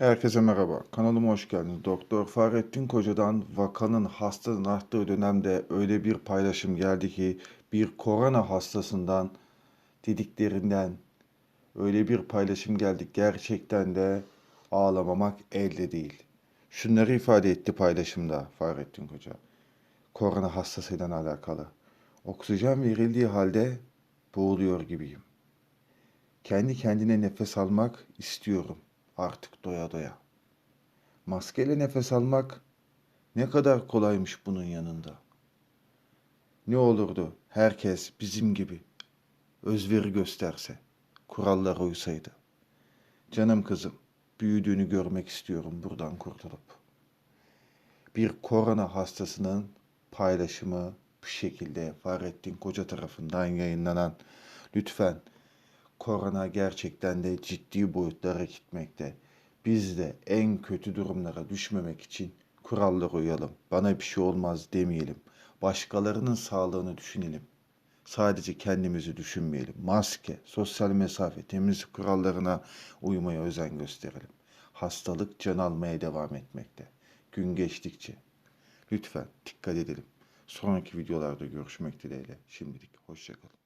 Herkese merhaba. Kanalıma hoş geldiniz. Doktor Fahrettin Koca'dan vakanın hastanın arttığı dönemde öyle bir paylaşım geldi ki bir korona hastasından dediklerinden öyle bir paylaşım geldi. Gerçekten de ağlamamak elde değil. Şunları ifade etti paylaşımda Fahrettin Koca. Korona hastasıyla alakalı. Oksijen verildiği halde boğuluyor gibiyim. Kendi kendine nefes almak istiyorum artık doya doya. Maskeyle nefes almak ne kadar kolaymış bunun yanında. Ne olurdu herkes bizim gibi özveri gösterse, kurallara uysaydı. Canım kızım, büyüdüğünü görmek istiyorum buradan kurtulup. Bir korona hastasının paylaşımı bu şekilde Fahrettin Koca tarafından yayınlanan lütfen korona gerçekten de ciddi boyutlara gitmekte. Biz de en kötü durumlara düşmemek için kurallara uyalım. Bana bir şey olmaz demeyelim. Başkalarının sağlığını düşünelim. Sadece kendimizi düşünmeyelim. Maske, sosyal mesafe, temizlik kurallarına uymaya özen gösterelim. Hastalık can almaya devam etmekte. Gün geçtikçe. Lütfen dikkat edelim. Sonraki videolarda görüşmek dileğiyle. Şimdilik hoşçakalın.